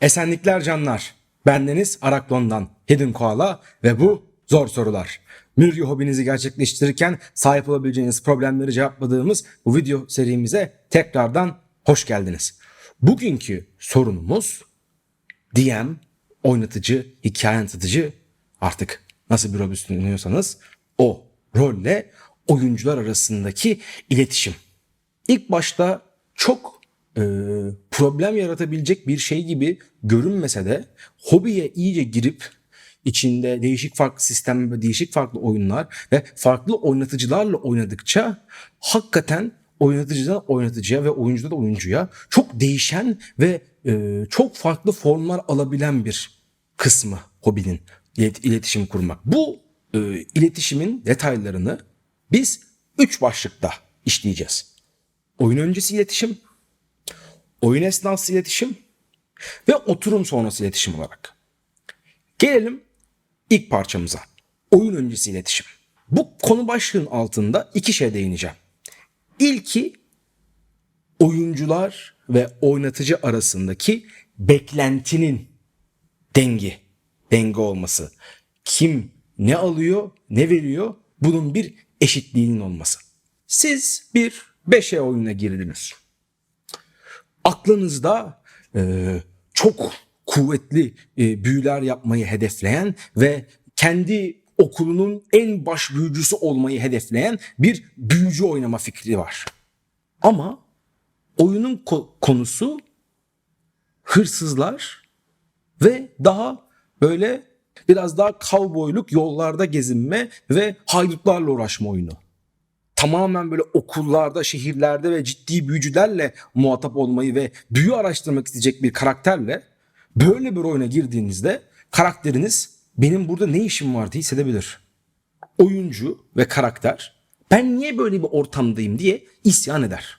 Esenlikler canlar. Bendeniz Araklon'dan Hidden Koala ve bu Zor Sorular. Mürgü hobinizi gerçekleştirirken sahip olabileceğiniz problemleri cevapladığımız bu video serimize tekrardan hoş geldiniz. Bugünkü sorunumuz DM, oynatıcı, hikaye anlatıcı artık nasıl bir rol üstleniyorsanız o rolle oyuncular arasındaki iletişim. İlk başta çok e, problem yaratabilecek bir şey gibi görünmese de hobiye iyice girip içinde değişik farklı sistem ve değişik farklı oyunlar ve farklı oynatıcılarla oynadıkça hakikaten oynatıcıdan oynatıcıya ve oyuncudan oyuncuya çok değişen ve e, çok farklı formlar alabilen bir kısmı hobinin ilet- iletişim kurmak. Bu e, iletişimin detaylarını biz üç başlıkta işleyeceğiz. Oyun öncesi iletişim, oyun esnası iletişim ve oturum sonrası iletişim olarak. Gelelim ilk parçamıza. Oyun öncesi iletişim. Bu konu başlığın altında iki şey değineceğim. İlki oyuncular ve oynatıcı arasındaki beklentinin dengi, denge olması. Kim ne alıyor, ne veriyor bunun bir eşitliğinin olması. Siz bir 5E oyununa girdiniz. Aklınızda e, çok kuvvetli e, büyüler yapmayı hedefleyen ve kendi okulunun en baş büyücüsü olmayı hedefleyen bir büyücü oynama fikri var. Ama oyunun ko- konusu hırsızlar ve daha böyle biraz daha kavboyluk yollarda gezinme ve haydutlarla uğraşma oyunu. Tamamen böyle okullarda, şehirlerde ve ciddi büyücülerle muhatap olmayı ve büyü araştırmak isteyecek bir karakterle böyle bir oyuna girdiğinizde karakteriniz benim burada ne işim var diye hissedebilir. Oyuncu ve karakter ben niye böyle bir ortamdayım diye isyan eder.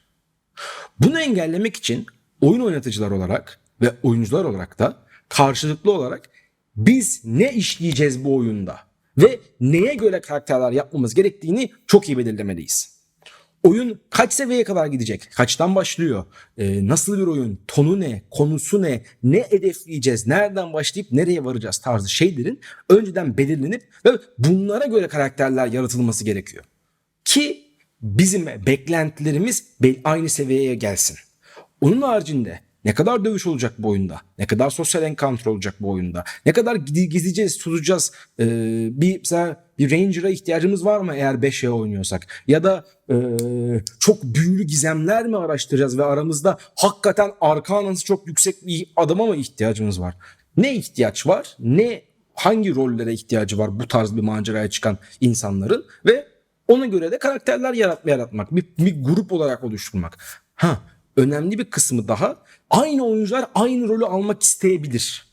Bunu engellemek için oyun oynatıcılar olarak ve oyuncular olarak da karşılıklı olarak biz ne işleyeceğiz bu oyunda ve neye göre karakterler yapmamız gerektiğini çok iyi belirlemeliyiz. Oyun kaç seviyeye kadar gidecek? Kaçtan başlıyor? Ee, nasıl bir oyun? Tonu ne? Konusu ne? Ne hedefleyeceğiz? Nereden başlayıp nereye varacağız tarzı şeylerin önceden belirlenip ve bunlara göre karakterler yaratılması gerekiyor. Ki bizim beklentilerimiz aynı seviyeye gelsin. Onun haricinde ne kadar dövüş olacak bu oyunda? Ne kadar sosyal encounter olacak bu oyunda? Ne kadar gizleyeceğiz, tutacağız? Ee, bir mesela bir Ranger'a ihtiyacımız var mı eğer 5'e oynuyorsak? Ya da e, çok büyülü gizemler mi araştıracağız ve aramızda hakikaten arkanası çok yüksek bir adama mı ihtiyacımız var? Ne ihtiyaç var? Ne hangi rollere ihtiyacı var bu tarz bir maceraya çıkan insanların ve ona göre de karakterler yaratma yaratmak, bir, bir grup olarak oluşturmak. Ha, önemli bir kısmı daha aynı oyuncular aynı rolü almak isteyebilir.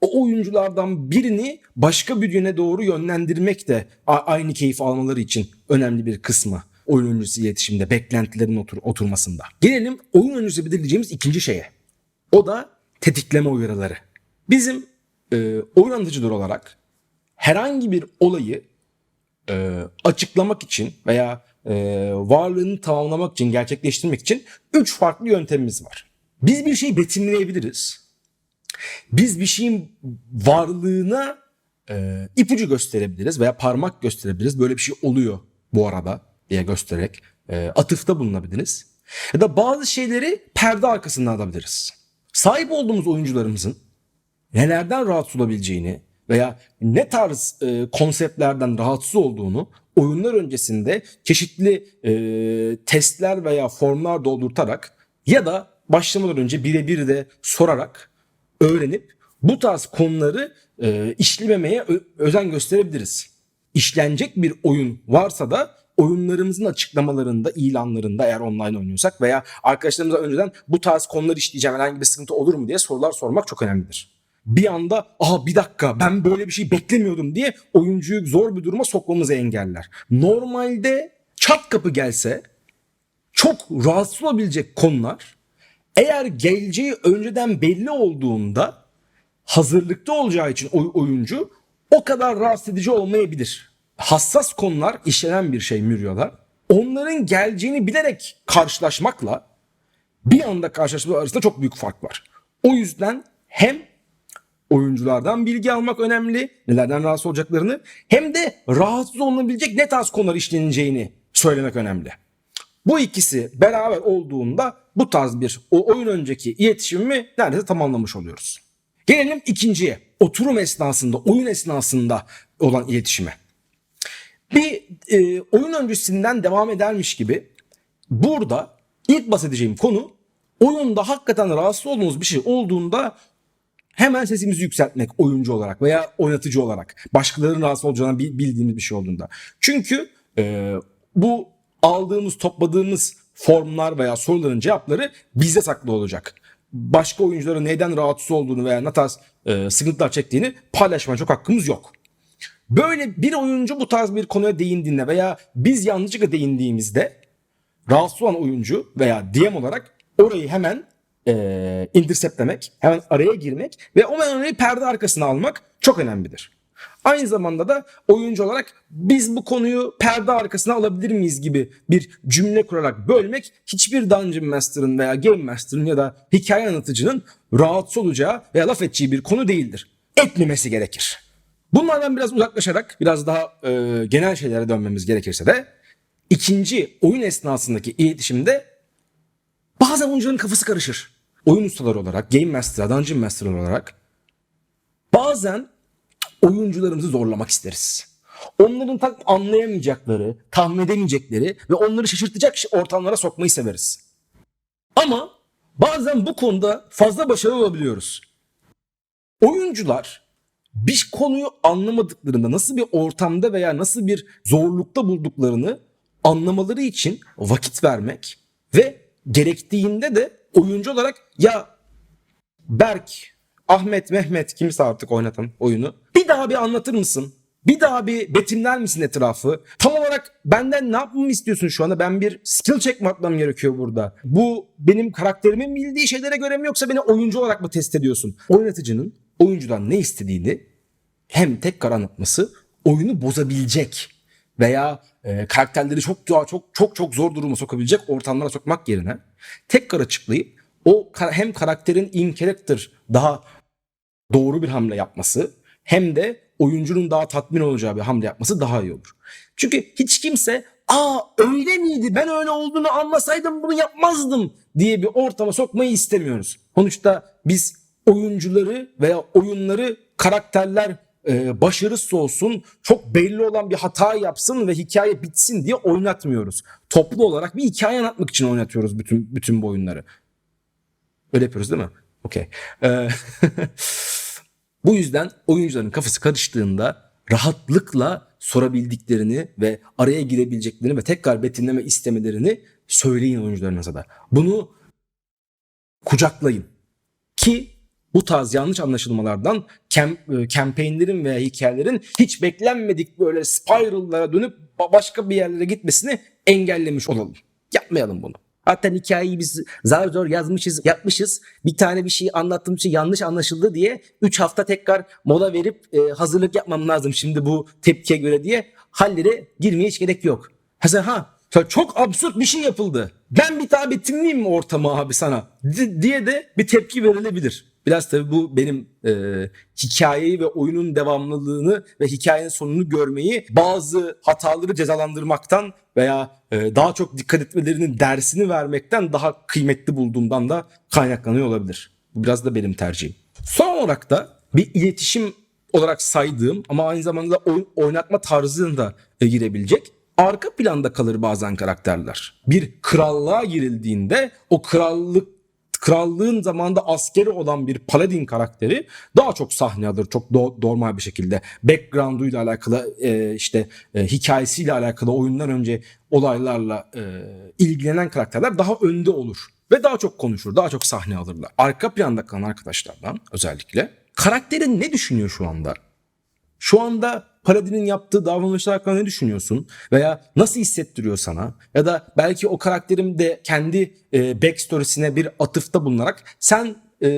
O oyunculardan birini başka bir yöne doğru yönlendirmek de aynı keyif almaları için önemli bir kısmı oyun öncesi iletişimde beklentilerin otur oturmasında. Gelelim oyun öncesi belirleyeceğimiz ikinci şeye. O da tetikleme uyarıları. Bizim e, oyun anlatıcılar olarak herhangi bir olayı e, açıklamak için veya e, varlığını tamamlamak için, gerçekleştirmek için üç farklı yöntemimiz var. Biz bir şeyi betimleyebiliriz. Biz bir şeyin varlığına e, ipucu gösterebiliriz veya parmak gösterebiliriz. Böyle bir şey oluyor bu arada diye göstererek e, atıfta bulunabiliriz. Ya da bazı şeyleri perde arkasından alabiliriz. Sahip olduğumuz oyuncularımızın nelerden rahatsız olabileceğini veya ne tarz e, konseptlerden rahatsız olduğunu oyunlar öncesinde çeşitli e, testler veya formlar doldurtarak ya da başlamadan önce birebir de sorarak öğrenip bu tarz konuları e, işlememeye özen gösterebiliriz. İşlenecek bir oyun varsa da oyunlarımızın açıklamalarında, ilanlarında eğer online oynuyorsak veya arkadaşlarımıza önceden bu tarz konular işleyeceğim herhangi bir sıkıntı olur mu diye sorular sormak çok önemlidir. Bir anda aha bir dakika ben böyle bir şey beklemiyordum diye oyuncuyu zor bir duruma sokmamızı engeller. Normalde çat kapı gelse çok rahatsız olabilecek konular eğer geleceği önceden belli olduğunda hazırlıkta olacağı için oy- oyuncu o kadar rahatsız edici olmayabilir. Hassas konular işlenen bir şey müryolar. Onların geleceğini bilerek karşılaşmakla bir anda karşılaşmalar arasında çok büyük fark var. O yüzden hem oyunculardan bilgi almak önemli, nelerden rahatsız olacaklarını hem de rahatsız olunabilecek ne tarz konular işleneceğini söylemek önemli. Bu ikisi beraber olduğunda bu tarz bir o oyun önceki iletişimimi neredeyse tamamlamış oluyoruz. Gelelim ikinciye. Oturum esnasında, oyun esnasında olan iletişime. Bir e, oyun öncesinden devam edermiş gibi burada ilk bahsedeceğim konu oyunda hakikaten rahatsız olduğunuz bir şey olduğunda hemen sesimizi yükseltmek oyuncu olarak veya oynatıcı olarak. Başkalarının rahatsız olacağını bil- bildiğimiz bir şey olduğunda. Çünkü e, bu aldığımız, topladığımız formlar veya soruların cevapları bizde saklı olacak. Başka oyuncuların neden rahatsız olduğunu veya ne tarz e, sıkıntılar çektiğini paylaşmaya çok hakkımız yok. Böyle bir oyuncu bu tarz bir konuya değindiğinde veya biz yanlışlıkla değindiğimizde rahatsız olan oyuncu veya DM olarak orayı hemen e, interceptlemek, hemen araya girmek ve o orayı perde arkasına almak çok önemlidir. Aynı zamanda da oyuncu olarak biz bu konuyu perde arkasına alabilir miyiz gibi bir cümle kurarak bölmek hiçbir Dungeon Master'ın veya Game Master'ın ya da hikaye anlatıcının rahatsız olacağı veya laf edeceği bir konu değildir. Etmemesi gerekir. Bunlardan biraz uzaklaşarak biraz daha e, genel şeylere dönmemiz gerekirse de ikinci oyun esnasındaki iletişimde bazen oyuncuların kafası karışır. Oyun ustaları olarak, Game Master, Dungeon Master olarak bazen oyuncularımızı zorlamak isteriz. Onların tam anlayamayacakları, tahmin edemeyecekleri ve onları şaşırtacak ortamlara sokmayı severiz. Ama bazen bu konuda fazla başarılı olabiliyoruz. Oyuncular bir konuyu anlamadıklarında nasıl bir ortamda veya nasıl bir zorlukta bulduklarını anlamaları için vakit vermek ve gerektiğinde de oyuncu olarak ya Berk, Ahmet, Mehmet kimse artık oynatan oyunu bir daha bir anlatır mısın? Bir daha bir betimler misin etrafı? Tam olarak benden ne yapmamı istiyorsun şu anda? Ben bir skill check mi atmam gerekiyor burada? Bu benim karakterimin bildiği şeylere göre mi yoksa beni oyuncu olarak mı test ediyorsun? Oynatıcının oyuncudan ne istediğini hem tekrar anlatması oyunu bozabilecek veya e, karakterleri çok çok çok çok zor duruma sokabilecek ortamlara sokmak yerine tekrar açıklayıp o hem karakterin in character daha doğru bir hamle yapması hem de oyuncunun daha tatmin olacağı bir hamle yapması daha iyi olur. Çünkü hiç kimse aa öyle miydi ben öyle olduğunu anlasaydım bunu yapmazdım diye bir ortama sokmayı istemiyoruz. Sonuçta biz oyuncuları veya oyunları karakterler e, başarısız olsun, çok belli olan bir hata yapsın ve hikaye bitsin diye oynatmıyoruz. Toplu olarak bir hikaye anlatmak için oynatıyoruz bütün bütün bu oyunları. Öyle yapıyoruz değil mi? Okey. Ee, bu yüzden oyuncuların kafası karıştığında rahatlıkla sorabildiklerini ve araya girebileceklerini ve tekrar betimleme istemelerini söyleyin oyuncularınıza da. Bunu kucaklayın. Ki bu tarz yanlış anlaşılmalardan kem, e, campaignlerin veya hikayelerin hiç beklenmedik böyle spiral'lara dönüp ba- başka bir yerlere gitmesini engellemiş olalım. Yapmayalım bunu. Zaten hikayeyi biz zar zor yazmışız, yapmışız. Bir tane bir şey anlattığım için yanlış anlaşıldı diye 3 hafta tekrar mola verip e, hazırlık yapmam lazım şimdi bu tepkiye göre diye hallere girmeye hiç gerek yok. Ha ha çok absürt bir şey yapıldı. Ben bir daha betimleyeyim mi ortamı abi sana di- diye de bir tepki verilebilir. Biraz tabii bu benim e, hikayeyi ve oyunun devamlılığını ve hikayenin sonunu görmeyi bazı hataları cezalandırmaktan veya e, daha çok dikkat etmelerinin dersini vermekten daha kıymetli bulduğumdan da kaynaklanıyor olabilir. Bu biraz da benim tercihim. Son olarak da bir iletişim olarak saydığım ama aynı zamanda oyun, oynatma tarzını da e, girebilecek arka planda kalır bazen karakterler. Bir krallığa girildiğinde o krallık krallığın zamanında askeri olan bir paladin karakteri daha çok sahne alır çok normal bir şekilde background'uyla alakalı e, işte e, hikayesiyle alakalı oyundan önce olaylarla e, ilgilenen karakterler daha önde olur ve daha çok konuşur daha çok sahne alırlar. Arka planda kalan arkadaşlardan özellikle karakterin ne düşünüyor şu anda? Şu anda Paladin'in yaptığı davranışlar hakkında ne düşünüyorsun? Veya nasıl hissettiriyor sana? Ya da belki o karakterim de kendi e, backstory'sine bir atıfta bulunarak sen e,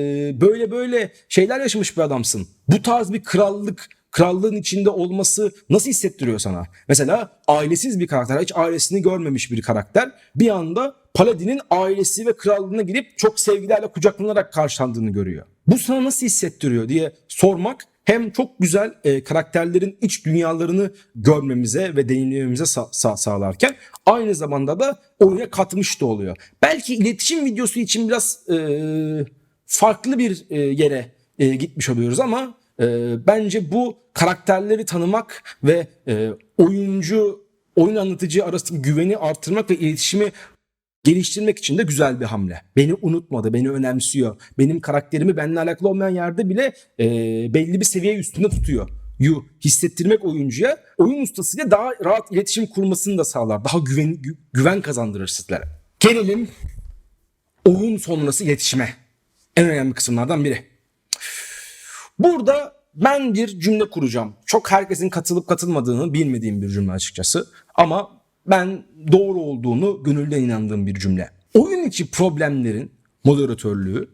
böyle böyle şeyler yaşamış bir adamsın. Bu tarz bir krallık, krallığın içinde olması nasıl hissettiriyor sana? Mesela ailesiz bir karakter, hiç ailesini görmemiş bir karakter bir anda Paladin'in ailesi ve krallığına girip çok sevgilerle kucaklanarak karşılandığını görüyor. Bu sana nasıl hissettiriyor diye sormak hem çok güzel e, karakterlerin iç dünyalarını görmemize ve deneyimlememize sa- sa- sağlarken aynı zamanda da oyuna katmış da oluyor. Belki iletişim videosu için biraz e, farklı bir e, yere e, gitmiş oluyoruz ama e, bence bu karakterleri tanımak ve e, oyuncu oyun anlatıcı arasındaki güveni artırmak ve iletişimi geliştirmek için de güzel bir hamle. Beni unutmadı, beni önemsiyor. Benim karakterimi benimle alakalı olmayan yerde bile e, belli bir seviye üstünde tutuyor. Yu hissettirmek oyuncuya oyun ustasıyla daha rahat iletişim kurmasını da sağlar. Daha güven gü- güven kazandırır sizlere. Gelelim oyun sonrası iletişime. En önemli kısımlardan biri. Burada ben bir cümle kuracağım. Çok herkesin katılıp katılmadığını bilmediğim bir cümle açıkçası. Ama ben doğru olduğunu gönülden inandığım bir cümle. Oyun içi problemlerin moderatörlüğü,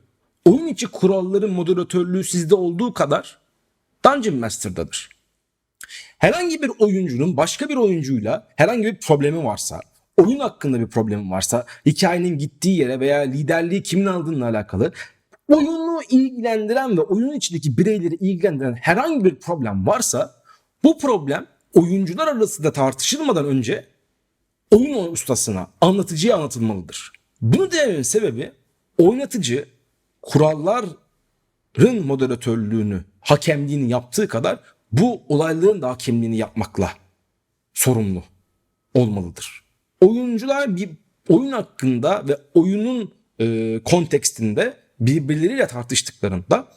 oyun içi kuralların moderatörlüğü sizde olduğu kadar Dungeon Master'dadır. Herhangi bir oyuncunun başka bir oyuncuyla herhangi bir problemi varsa, oyun hakkında bir problemi varsa, hikayenin gittiği yere veya liderliği kimin aldığıyla alakalı oyunu ilgilendiren ve oyunun içindeki bireyleri ilgilendiren herhangi bir problem varsa bu problem oyuncular arasında tartışılmadan önce oyun ustasına, anlatıcıya anlatılmalıdır. Bunu dememin sebebi oynatıcı kuralların moderatörlüğünü, hakemliğini yaptığı kadar bu olayların da hakemliğini yapmakla sorumlu olmalıdır. Oyuncular bir oyun hakkında ve oyunun e, kontekstinde birbirleriyle tartıştıklarında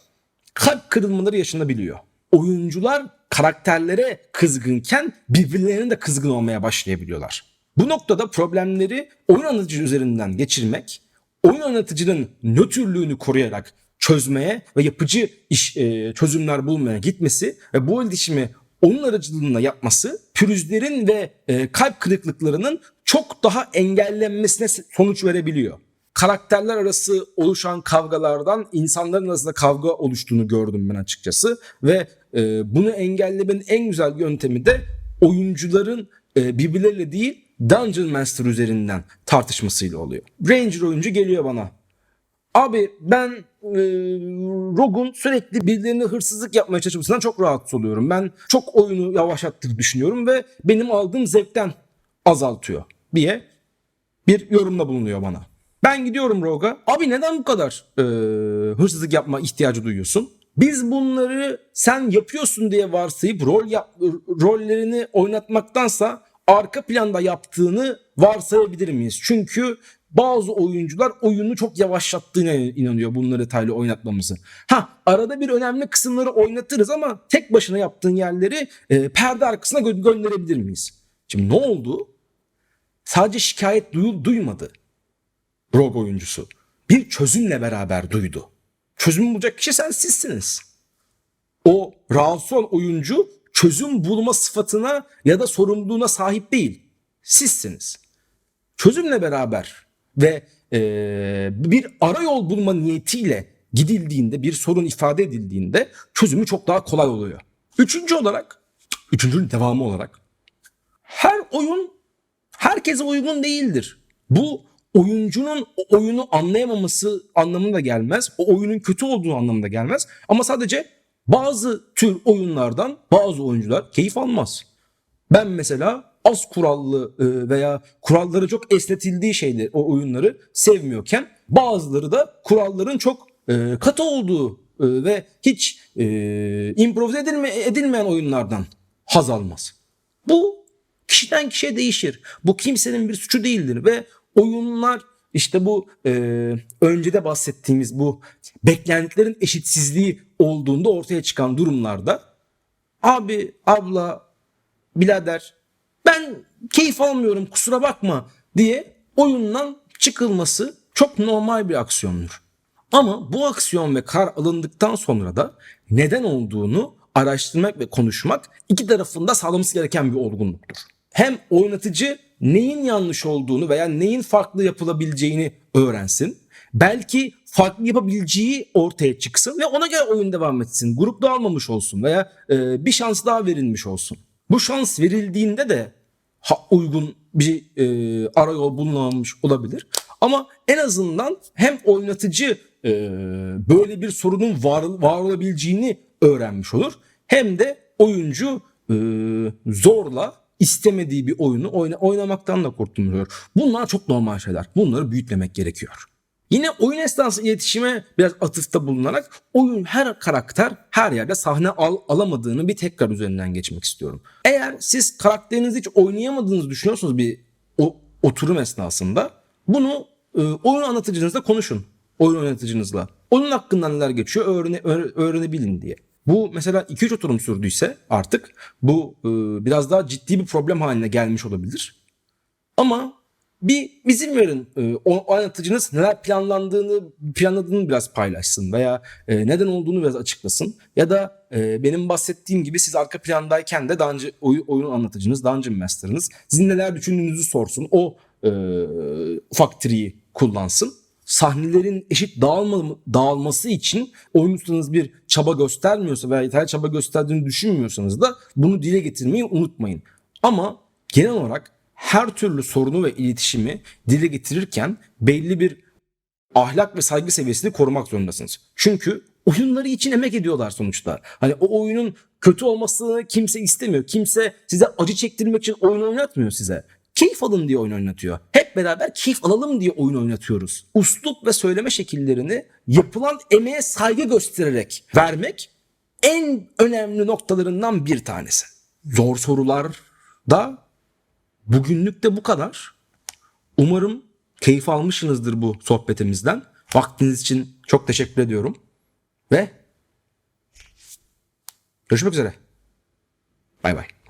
kalp kırılmaları yaşanabiliyor. Oyuncular karakterlere kızgınken birbirlerine de kızgın olmaya başlayabiliyorlar. Bu noktada problemleri oyun anlatıcı üzerinden geçirmek, oyun anlatıcının nötrlüğünü koruyarak çözmeye ve yapıcı iş, e, çözümler bulmaya gitmesi ve bu iletişimi onun aracılığıyla yapması pürüzlerin ve e, kalp kırıklıklarının çok daha engellenmesine sonuç verebiliyor. Karakterler arası oluşan kavgalardan insanların arasında kavga oluştuğunu gördüm ben açıkçası ve e, bunu engellemenin en güzel yöntemi de oyuncuların e, birbirleriyle değil Dungeon Master üzerinden tartışmasıyla oluyor. Ranger oyuncu geliyor bana. Abi ben e, Rogue'un sürekli birilerine hırsızlık yapmaya çalışmasından çok rahatsız oluyorum. Ben çok oyunu yavaşlattığını düşünüyorum ve benim aldığım zevkten azaltıyor diye bir yorumda bulunuyor bana. Ben gidiyorum Rogue'a. Abi neden bu kadar e, hırsızlık yapma ihtiyacı duyuyorsun? Biz bunları sen yapıyorsun diye varsayıp rol yap, rollerini oynatmaktansa arka planda yaptığını varsayabilir miyiz? Çünkü bazı oyuncular oyunu çok yavaşlattığına inanıyor bunları detaylı oynatmamızı. Ha arada bir önemli kısımları oynatırız ama tek başına yaptığın yerleri e, perde arkasına gö- gönderebilir miyiz? Şimdi ne oldu? Sadece şikayet duyu- duymadı Rogue oyuncusu. Bir çözümle beraber duydu. Çözüm bulacak kişi sen sizsiniz. O rahatsız olan oyuncu çözüm bulma sıfatına ya da sorumluluğuna sahip değil. Sizsiniz. Çözümle beraber ve eee, bir ara yol bulma niyetiyle gidildiğinde bir sorun ifade edildiğinde çözümü çok daha kolay oluyor. Üçüncü olarak, üçüncünün devamı olarak her oyun herkese uygun değildir. Bu oyuncunun o oyunu anlayamaması anlamında gelmez. O oyunun kötü olduğu anlamında gelmez. Ama sadece bazı tür oyunlardan bazı oyuncular keyif almaz. Ben mesela az kurallı e, veya kuralları çok esnetildiği şeyleri, o oyunları sevmiyorken bazıları da kuralların çok e, katı olduğu e, ve hiç e, improvize edilme, edilmeyen oyunlardan haz almaz. Bu kişiden kişiye değişir. Bu kimsenin bir suçu değildir ve oyunlar işte bu e, öncede bahsettiğimiz bu beklentilerin eşitsizliği olduğunda ortaya çıkan durumlarda abi, abla, birader ben keyif almıyorum kusura bakma diye oyundan çıkılması çok normal bir aksiyondur. Ama bu aksiyon ve kar alındıktan sonra da neden olduğunu araştırmak ve konuşmak iki tarafında sağlaması gereken bir olgunluktur. Hem oynatıcı neyin yanlış olduğunu veya neyin farklı yapılabileceğini öğrensin. Belki farklı yapabileceği ortaya çıksın ve ona göre oyun devam etsin. Grup dağılmamış olsun veya e, bir şans daha verilmiş olsun. Bu şans verildiğinde de ha, uygun bir e, arayol bulunamamış olabilir. Ama en azından hem oynatıcı e, böyle bir sorunun var, var olabileceğini öğrenmiş olur. Hem de oyuncu e, zorla istemediği bir oyunu oyna, oynamaktan da kurtulmuş olur. Bunlar çok normal şeyler. Bunları büyütmemek gerekiyor. Yine oyun esnası iletişime biraz atıfta bulunarak oyun her karakter her yerde sahne al, alamadığını bir tekrar üzerinden geçmek istiyorum. Eğer siz karakterinizi hiç oynayamadığınızı düşünüyorsunuz bir o, oturum esnasında bunu e, oyun anlatıcınızla konuşun. Oyun yöneticiniz Oyun hakkında neler geçiyor öğrene, öğre- öğrenebilin diye. Bu mesela 2-3 oturum sürdüyse artık bu e, biraz daha ciddi bir problem haline gelmiş olabilir. Ama bir izin verin e, o, anlatıcınız neler planlandığını planladığını biraz paylaşsın veya e, neden olduğunu biraz açıklasın. Ya da e, benim bahsettiğim gibi siz arka plandayken de dungeon, oy- oyun anlatıcınız Dungeon Master'ınız sizin neler düşündüğünüzü sorsun. O e, ufak triyi kullansın. Sahnelerin eşit dağılma, dağılması için oyuncusunuz bir çaba göstermiyorsa veya yeterli çaba gösterdiğini düşünmüyorsanız da bunu dile getirmeyi unutmayın. Ama genel olarak her türlü sorunu ve iletişimi dile getirirken belli bir ahlak ve saygı seviyesini korumak zorundasınız. Çünkü oyunları için emek ediyorlar sonuçta. Hani o oyunun kötü olmasını kimse istemiyor. Kimse size acı çektirmek için oyun oynatmıyor size. Keyif alın diye oyun oynatıyor. Hep beraber keyif alalım diye oyun oynatıyoruz. Uslup ve söyleme şekillerini yapılan emeğe saygı göstererek vermek en önemli noktalarından bir tanesi. Zor sorular da bugünlük de bu kadar. Umarım keyif almışsınızdır bu sohbetimizden. Vaktiniz için çok teşekkür ediyorum. Ve görüşmek üzere. Bay bay.